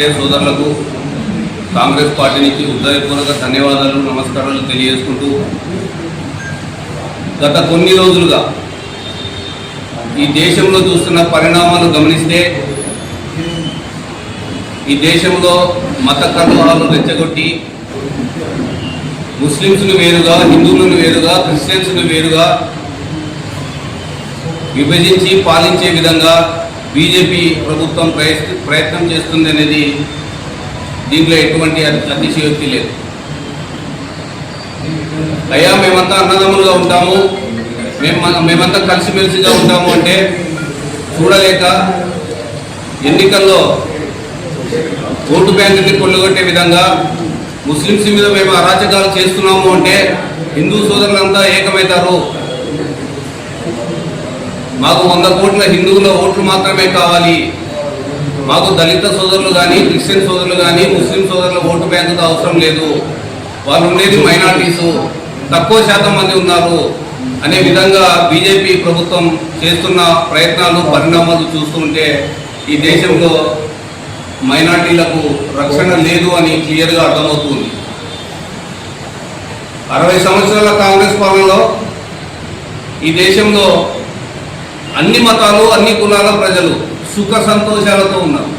Print సోదరులకు Congress party నుంచి ఉదయపూర్వక ధన్యవాదాలు నమస్కారాలు తెలియజేసుకుంటూ గత కొన్ని రోజులుగా ఈ దేశంలో చూస్తున్న పరిణామాలు గమనిస్తే ఈ దేశంలో మత కలహాలు రెచ్చగొట్టి ముస్లిమ్స్ను వేరుగా హిందువులను వేరుగా క్రిస్టియన్స్ను వేరుగా విభజించి పాలించే విధంగా బీజేపీ ప్రభుత్వం ప్రయత్ ప్రయత్నం చేస్తుంది అనేది దీంట్లో ఎటువంటి అతిశయోక్తి లేదు. అయ్యా మేమంతా అన్నదమ్ములుగా ఉంటాము. మేము మేమంతా కలిసిమెలిసిగా ఉంటాము అంటే చూడలేక ఎన్నికల్లో ఓటు బ్యాంకుని కొల్లగొట్టే విధంగా ముస్లిమ్స్ మీద మేము అరాచకాలు చేస్తున్నాము అంటే హిందూ సోదరులంతా ఏకమవుతారు. మాకు వంద కోట్ల హిందువుల ఓట్లు మాత్రమే కావాలి. మాకు దళిత సోదరులు కానీ క్రిస్టియన్ సోదరులు కానీ ముస్లిం సోదరుల ఓటు బ్యాంకుతో అవసరం లేదు. వాళ్ళు ఉండేది మైనార్టీసు. తక్కువ శాతం మంది ఉన్నారు. అనే విధంగా బీజేపీ ప్రభుత్వం చేస్తున్న ప్రయత్నాలు పరిణామాలు చూస్తుంటే ఈ దేశంలో మైనార్టీలకు రక్షణ లేదు అని క్లియర్గా అర్థమవుతుంది. అరవై సంవత్సరాల కాంగ్రెస్ పాలనలో ఈ దేశంలో అన్ని మతాలు అన్ని కులాల ప్రజలు సుఖ సంతోషాలతో ఉన్నారు.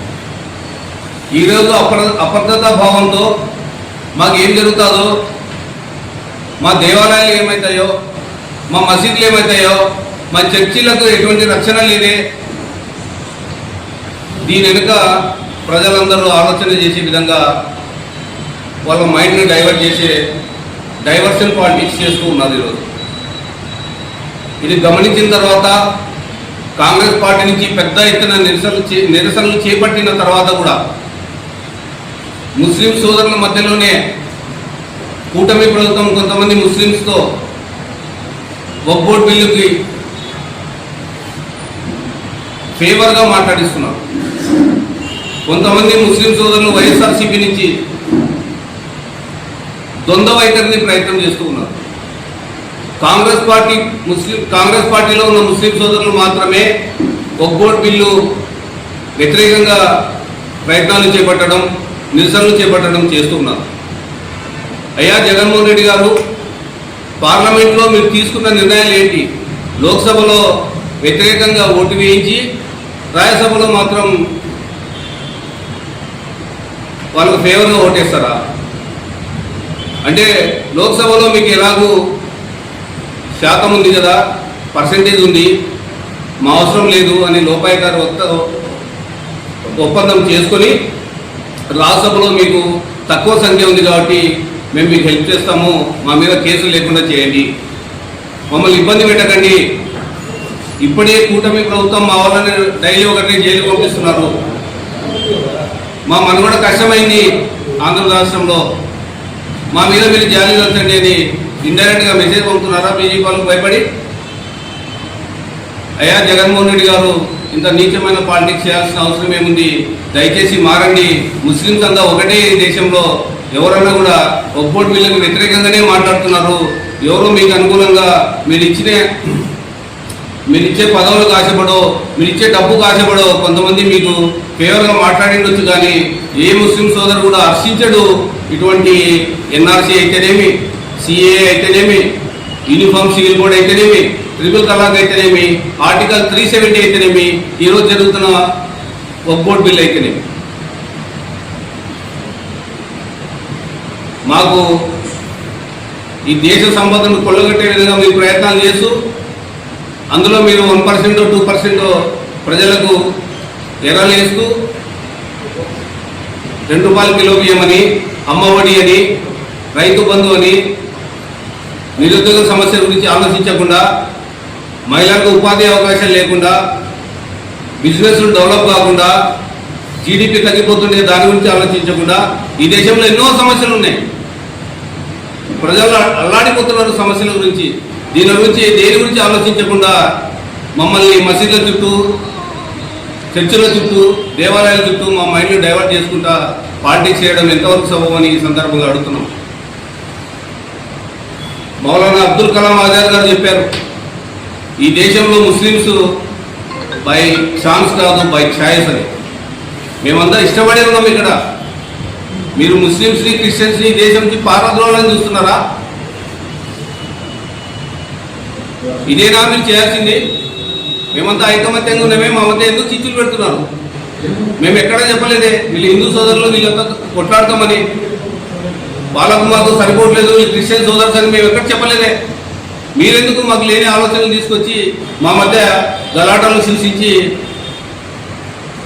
ఈరోజు అప్ర అప్రదత భావంతో మాకు ఏం జరుగుతుందో మా దేవాలయాలు ఏమవుతాయో మా మసీదులు ఏమవుతాయో మా చర్చిలకు ఎటువంటి రక్షణ లేదే దీని వెనుక ప్రజలందరూ ఆలోచన చేసే విధంగా వాళ్ళ మైండ్ని డైవర్ట్ చేసే డైవర్షన్ పాలిటిక్స్ చేస్తూ ఉన్నది ఈరోజు. ఇది గమనించిన తర్వాత కాంగ్రెస్ పార్టీ నుంచి పెద్ద ఎత్తున నిరసనలు చే- నిరసనలు చేపట్టిన తర్వాత కూడా ముస్లిం సోదరుల మధ్యలోనే కూటమి ప్రభుత్వం కొంతమంది ముస్లింస్తో వక్బోర్డ్ బిల్లుకి ఫేవర్గా మాట్లాడిస్తున్నారు. కొంతమంది ముస్లిం సోదరులు వైఎస్ఆర్సీపీ నుంచి ద్వంద్వ వైఖరిని ప్రయత్నం చేస్తూ ఉన్నారు. కాంగ్రెస్ పార్టీ ముస్లిం కాంగ్రెస్ పార్టీలో ఉన్న ముస్లిం సోదరులు మాత్రమే ఒక్కోట్ బిల్లు వ్యతిరేకంగా ప్రయత్నాలు చేపట్టడం నిరసనలు చేపట్టడం చేస్తున్నారు. అయ్యా జగన్మోహన్ రెడ్డి గారు పార్లమెంట్లో మీరు తీసుకున్న నిర్ణయాలు ఏంటి? లోక్సభలో వ్యతిరేకంగా ఓటు వేయించి రాజ్యసభలో మాత్రం వాళ్ళకు ఫేవర్గా ఓటేస్తారా? అంటే లోక్సభలో మీకు ఎలాగూ శాతం ఉంది కదా పర్సంటేజ్ ఉంది మా అవసరం లేదు అని లోపాయి గారు ఒప్పందం చేసుకొని రాజ్యసభలో మీకు తక్కువ సంఖ్య ఉంది కాబట్టి మేము మీకు హెల్ప్ చేస్తాము మా మీద కేసులు లేకుండా చేయండి. మమ్మల్ని ఇబ్బంది పెట్టకండి. ఇప్పుడే కూటమి ప్రభుత్వం మా వాళ్ళని డైలీ ఒకరిని జైలు పంపిస్తున్నారు. మా మనుగడ కష్టమైంది ఆంధ్ర రాష్ట్రంలో. మా మీద మీరు జాలి వెళ్తండి అని ఇండైరెక్ట్గా మెసేజ్ పంపుతున్నారా? బీజేపీ వాళ్ళకు భయపడి? అయ్యా జగన్మోహన్ రెడ్డి గారు ఇంత నీచమైన పాలిటిక్స్ చేయాల్సిన అవసరం ఏముంది? దయచేసి మారండి. ముస్లింస్ అంతా ఒకటే దేశంలో. ఎవరన్నా కూడా ఒక్కోటి వీళ్ళకి వ్యతిరేకంగానే మాట్లాడుతున్నారు. ఎవరు మీకు అనుకూలంగా మీరు ఇచ్చిన మీరు ఇచ్చే పదవులకు ఆశపడో మీరు ఇచ్చే డబ్బుకు ఆశపడో కొంతమంది మీకు ఫేవర్గా మాట్లాడిండొచ్చు కానీ ఏ ముస్లిం సోదరు కూడా హర్షించడు. ఇటువంటి ఎన్ఆర్సీ అయితేనేమి? సిఏ అయితేనేమి? యూనిఫామ్ సివిల్ కోడ్ అయితేనేమి? ట్రిపుల్ తలాక్ అయితేనేమి? ఆర్టికల్ త్రీ సెవెంటీ అయితేనేమి? ఈరోజు జరుగుతున్న ఒక్కోట్ బిల్ అయితేనేమి? మాకు ఈ దేశ సంపదను కొల్లగొట్టే విధంగా మీరు ప్రయత్నాలు చేస్తూ అందులో మీరు వన్ పర్సెంట్ టూ పర్సెంట్ ప్రజలకు ఎర్రలేస్తూ రెండు రూపాయల కిలో బియ్యం అని అమ్మఒడి అని రైతు బంధు అని నిరుద్యోగ సమస్య గురించి ఆలోచించకుండా మహిళలకు ఉపాధి అవకాశాలు లేకుండా బిజినెస్లు డెవలప్ కాకుండా జీడిపి తగ్గిపోతుండే దాని గురించి ఆలోచించకుండా ఈ దేశంలో ఎన్నో సమస్యలు ఉన్నాయి. ప్రజలు అల్లాడిపోతున్నారు సమస్యల గురించి. దీని గురించి దేని గురించి ఆలోచించకుండా మమ్మల్ని మసీదుల చుట్టూ చర్చిల చుట్టూ దేవాలయాల చుట్టూ మా మైండ్ని డైవర్ట్ చేసుకుంటా పాలిటిక్స్ చేయడం ఎంతవరకు సబబని ఈ సందర్భంగా అడుగుతున్నాం. మౌలానా అబ్దుల్ కలాం ఆజాద్ గారు చెప్పారు ఈ దేశంలో ముస్లిమ్స్ బై ఛాన్స్ కాదు బై ఛాయస్ అని. మేమంతా ఇష్టపడే ఉన్నాం ఇక్కడ. మీరు ముస్లిమ్స్ని క్రిస్టియన్స్ని ఈ దేశంకి నుంచి చూస్తున్నారా? ఇదేనా మీరు చేయాల్సింది? మేమంతా ఐకమత్యంగా ఉన్నామే మా మధ్య ఎందుకు చిచ్చులు పెడుతున్నారు? మేము ఎక్కడా చెప్పలేదే వీళ్ళు హిందూ సోదరులు వీళ్ళంతా కొట్లాడతామని. వాళ్ళకు మాకు సరిపోవట్లేదు ఈ క్రిస్టియన్ సోదర్స్ అని మేము ఎక్కడ చెప్పలేదే. మీరెందుకు మాకు లేని ఆలోచనలు తీసుకొచ్చి మా మధ్య గలాటాలు సృష్టించి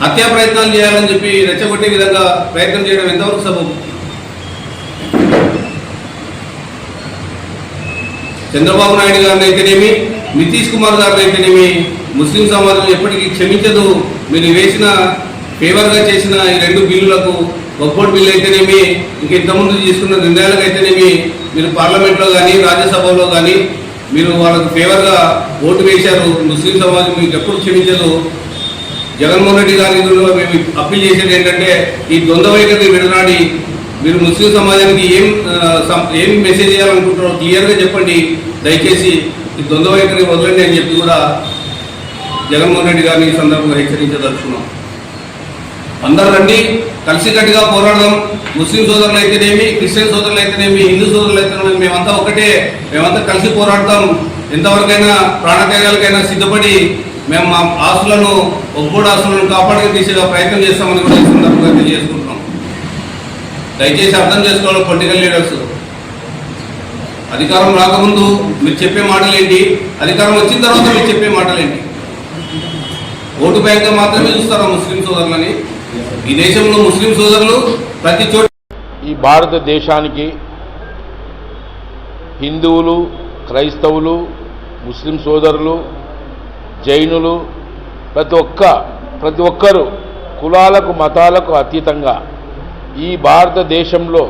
హత్యా ప్రయత్నాలు చేయాలని చెప్పి రెచ్చగొట్టే విధంగా ప్రయత్నం చేయడం ఎంతవరకు సబబు? చంద్రబాబు నాయుడు గారిని అయితేనేమి నితీష్ కుమార్ గారిని అయితేనేమి ముస్లిం సమాజం ఎప్పటికీ క్షమించదు. మీరు వేసిన ఫేవర్గా చేసిన ఈ రెండు బిల్లులకు ఒక్కోటి బిల్లు అయితేనేమి ఇంక ఇంతకుముందు తీసుకున్న నిర్ణయాలకు అయితేనేమి మీరు పార్లమెంట్లో కానీ రాజ్యసభలో కానీ మీరు వాళ్ళకు ఫేవర్గా ఓటు వేశారు. ముస్లిం సమాజం మీకు ఎప్పుడు క్షమించదు. జగన్మోహన్ రెడ్డి గారి మేము అప్పీల్ చేసేది ఏంటంటే ఈ ద్వంద్వ వైఖరిని విడనాడి మీరు ముస్లిం సమాజానికి ఏం సం- ఏం మెసేజ్ చేయాలనుకుంటున్నారో క్లియర్గా చెప్పండి. దయచేసి ఈ ద్వంద్వ వైఖరి వదలండి అని చెప్పి కూడా జగన్మోహన్ రెడ్డి గారిని ఈ సందర్భంగా హెచ్చరించదలుచుకున్నాం. అందరు రండి. కలిసికట్టుగా పోరాడదాం. ముస్లిం సోదరులు అయితేనేమి క్రిస్టియన్ సోదరులు అయితేనేమి హిందూ సోదరులు అయితేనేమి మేమంతా ఒకటే. మేమంతా కలిసి పోరాడతాం. ఎంతవరకైనా ప్రాణత్యాగాలకైనా సిద్ధపడి మేము మా ఆస్తులను ఒక్కోడు ఆస్తులను కాపాడుకు తీసేగా ప్రయత్నం చేస్తామని కూడా సందర్భంగా తెలియజేసుకుంటున్నాం. దయచేసి అర్థం చేసుకోవాలి పొలిటికల్ లీడర్స్. అధికారం రాకముందు మీరు చెప్పే మాటలు ఏంటి అధికారం వచ్చిన తర్వాత మీరు చెప్పే మాటలు ఏంటి ఓటు బ్యాంక్ మాత్రమే చూస్తారా ముస్లిం సోదరులని? ఈ దేశంలో ముస్లిం సోదరులు ప్రతి చోట ఈ భారతదేశానికి హిందువులు క్రైస్తవులు ముస్లిం సోదరులు జైనులు ప్రతి ఒక్క ప్రతి ఒక్కరు కులాలకు మతాలకు అతీతంగా ఈ భారతదేశంలో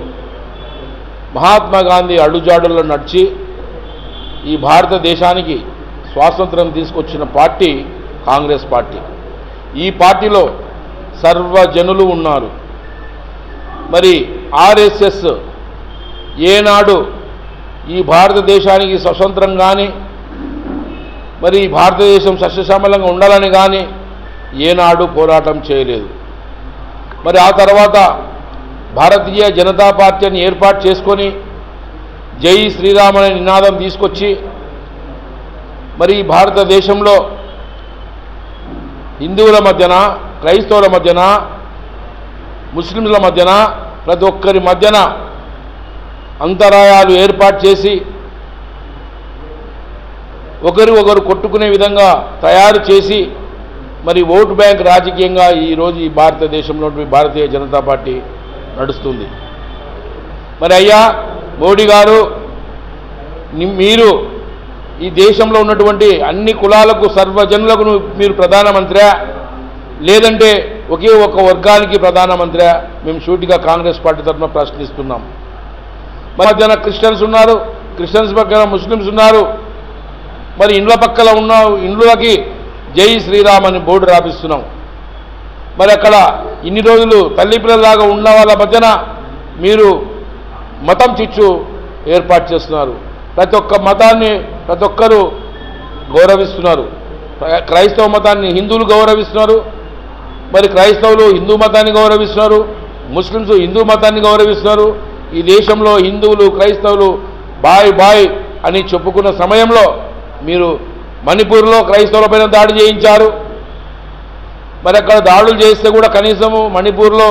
మహాత్మా గాంధీ అడుజాడుల్లో నడిచి ఈ భారతదేశానికి స్వాతంత్రం తీసుకొచ్చిన పార్టీ కాంగ్రెస్ పార్టీ. ఈ పార్టీలో సర్వజనులు ఉన్నారు. మరి ఆర్ఎస్ఎస్ ఏనాడు ఈ భారతదేశానికి స్వతంత్రం కానీ మరి భారతదేశం సస్యశ్యామలంగా ఉండాలని కానీ ఏనాడు పోరాటం చేయలేదు. మరి ఆ తర్వాత భారతీయ జనతా పార్టీని ఏర్పాటు చేసుకొని జై శ్రీరామ్ అనే నినాదం తీసుకొచ్చి మరి భారతదేశంలో హిందువుల మధ్యన క్రైస్తవుల మధ్యన ముస్లింల మధ్యన ప్రతి ఒక్కరి మధ్యన అంతరాయాలు ఏర్పాటు చేసి ఒకరు ఒకరు కొట్టుకునే విధంగా తయారు చేసి మరి ఓటు బ్యాంక్ రాజకీయంగా ఈరోజు ఈ భారతదేశంలో భారతీయ జనతా పార్టీ నడుస్తుంది. మరి అయ్యా మోడీ గారు మీరు ఈ దేశంలో ఉన్నటువంటి అన్ని కులాలకు సర్వజనులకు మీరు ప్రధానమంత్రి. లేదంటే ఒకే ఒక వర్గానికి ప్రధానమంత్రి మేము షూటిగా కాంగ్రెస్ పార్టీ తరఫున ప్రశ్నిస్తున్నాం. మరి మధ్యన క్రిస్టియన్స్ ఉన్నారు క్రిస్టియన్స్ పక్కన ముస్లిమ్స్ ఉన్నారు. మరి ఇండ్ల పక్కల ఉన్న ఇండ్లకి జై శ్రీరామ్ అని బోర్డు రాపిస్తున్నాం. మరి అక్కడ ఇన్ని రోజులు తల్లి పిల్లలాగా ఉన్న వాళ్ళ మధ్యన మీరు మతం చిచ్చు ఏర్పాటు చేస్తున్నారు. ప్రతి ఒక్క మతాన్ని ప్రతి ఒక్కరూ గౌరవిస్తున్నారు. క్రైస్తవ మతాన్ని హిందువులు గౌరవిస్తున్నారు. మరి క్రైస్తవులు హిందూ మతాన్ని గౌరవిస్తున్నారు ముస్లిమ్స్ హిందూ మతాన్ని గౌరవిస్తున్నారు ఈ దేశంలో హిందువులు క్రైస్తవులు బాయ్ బాయ్ అని చెప్పుకున్న సమయంలో మీరు మణిపూర్లో క్రైస్తవులపైన దాడి చేయించారు. మరి అక్కడ దాడులు చేస్తే కూడా కనీసము మణిపూర్లో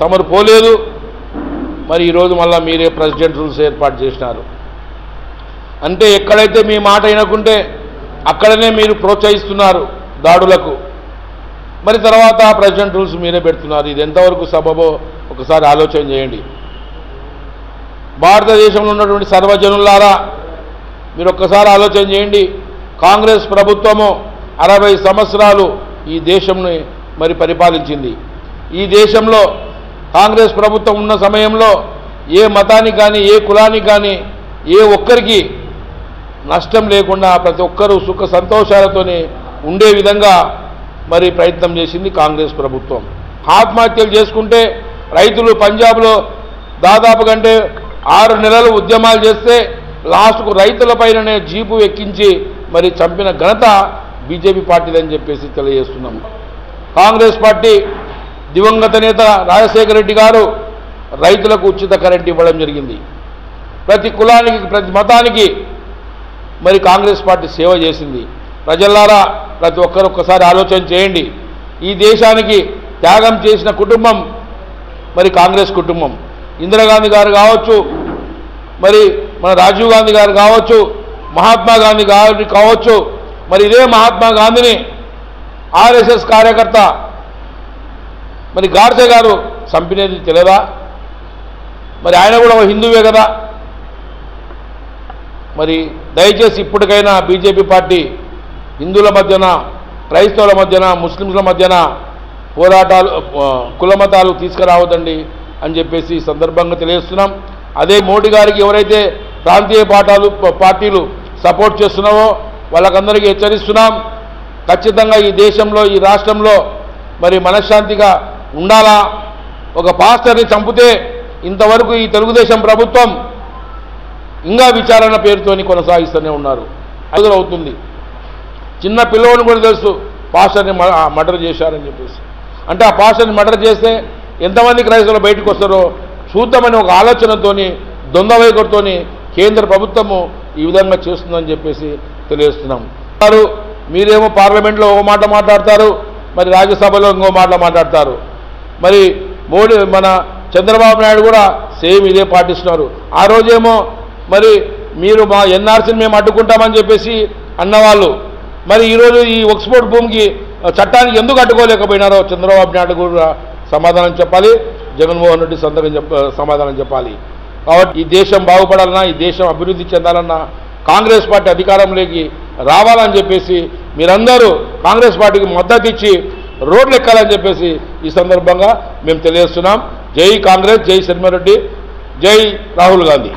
తమరు పోలేదు. మరి ఈరోజు మళ్ళీ మీరే ప్రెసిడెంట్ రూల్స్ ఏర్పాటు చేసినారు. అంటే ఎక్కడైతే మీ మాట వినకుంటే అక్కడనే మీరు ప్రోత్సహిస్తున్నారు దాడులకు. మరి తర్వాత ప్రెసిడెంట్ రూల్స్ మీరే పెడుతున్నారు. ఇది ఎంతవరకు సబబో ఒకసారి ఆలోచన చేయండి. భారతదేశంలో ఉన్నటువంటి సర్వజనులారా మీరు ఒక్కసారి ఆలోచన చేయండి. కాంగ్రెస్ ప్రభుత్వము అరవై సంవత్సరాలు ఈ దేశంని మరి పరిపాలించింది. ఈ దేశంలో కాంగ్రెస్ ప్రభుత్వం ఉన్న సమయంలో ఏ మతానికి కానీ ఏ కులానికి కానీ ఏ ఒక్కరికి నష్టం లేకుండా ప్రతి ఒక్కరూ సుఖ సంతోషాలతోనే ఉండే విధంగా మరి ప్రయత్నం చేసింది కాంగ్రెస్ ప్రభుత్వం. ఆత్మహత్యలు చేసుకుంటే రైతులు పంజాబ్లో దాదాపు కంటే ఆరు నెలలు ఉద్యమాలు చేస్తే లాస్ట్కు రైతులపైననే జీపు ఎక్కించి మరి చంపిన ఘనత బీజేపీ పార్టీదని చెప్పేసి తెలియజేస్తున్నాం కాంగ్రెస్ పార్టీ దివంగత నేత రాజశేఖర రెడ్డి గారు రైతులకు ఉచిత కరెంట్ ఇవ్వడం జరిగింది. ప్రతి కులానికి ప్రతి మతానికి మరి కాంగ్రెస్ పార్టీ సేవ చేసింది. ప్రజల్లారా ప్రతి ఒక్కరు ఒక్కసారి ఆలోచన చేయండి. ఈ దేశానికి త్యాగం చేసిన కుటుంబం మరి కాంగ్రెస్ కుటుంబం. ఇందిరాగాంధీ గారు కావచ్చు మరి మన రాజీవ్ గాంధీ గారు కావచ్చు మహాత్మా గాంధీ గారు కావచ్చు మరి ఇదే మహాత్మా గాంధీని ఆర్ఎస్ఎస్ కార్యకర్త మరి గాడ్సే గారు చంపినది తెలియదా మరి ఆయన కూడా ఒక హిందువే కదా? మరి దయచేసి ఇప్పటికైనా బీజేపీ పార్టీ హిందువుల మధ్యన క్రైస్తవుల మధ్యన ముస్లింల మధ్యన పోరాటాలు కులమతాలు తీసుకురావద్దండి అని చెప్పేసి సందర్భంగా తెలియజేస్తున్నాం. అదే మోడీ గారికి ఎవరైతే ప్రాంతీయ పాఠాలు పార్టీలు సపోర్ట్ చేస్తున్నావో వాళ్ళకందరికీ హెచ్చరిస్తున్నాం. ఖచ్చితంగా ఈ దేశంలో ఈ రాష్ట్రంలో మరి మనశ్శాంతిగా ఉండాలా? ఒక పాస్టర్ని చంపితే ఇంతవరకు ఈ తెలుగుదేశం ప్రభుత్వం ఇంకా విచారణ పేరుతోని కొనసాగిస్తూనే ఉన్నారు. అవుతుంది చిన్న పిల్లవాడిని కూడా తెలుసు పాస్టర్ని మర్డర్ చేశారని చెప్పేసి. అంటే ఆ పాస్టర్ని మర్డర్ చేస్తే ఎంతమంది క్రైస్తవులు బయటకు వస్తారో చూద్దామని ఒక ఆలోచనతోని దొంగ కేంద్ర ప్రభుత్వము ఈ విధంగా చేస్తుందని చెప్పేసి తెలియజేస్తున్నాం. వారు మీరేమో పార్లమెంట్లో ఒక మాట మాట్లాడతారు మరి రాజ్యసభలో ఇంకో మాట మాట్లాడతారు. మరి మోడీ మన చంద్రబాబు నాయుడు కూడా సేమ్ ఇదే పాటిస్తున్నారు. ఆ రోజేమో మరి మీరు మా ఎన్ఆర్సీని మేము అడ్డుకుంటామని చెప్పేసి అన్నవాళ్ళు. మరి ఈరోజు ఈ ఎక్స్పోర్ట్ భూమికి చట్టానికి ఎందుకు అడ్డుకోలేకపోయినారో చంద్రబాబు నాయుడు కూడా సమాధానం చెప్పాలి జగన్మోహన్ రెడ్డి సంతకం చెప్ప సమాధానం చెప్పాలి. కాబట్టి ఈ దేశం బాగుపడాలన్నా ఈ దేశం అభివృద్ధి చెందాలన్నా కాంగ్రెస్ పార్టీ అధికారంలోకి రావాలని చెప్పేసి మీరందరూ కాంగ్రెస్ పార్టీకి మద్దతు ఇచ్చి రోడ్లు ఎక్కాలని చెప్పేసి ఈ సందర్భంగా మేము తెలియజేస్తున్నాం. జై కాంగ్రెస్ జై శర్మారెడ్డి జై రాహుల్ గాంధీ.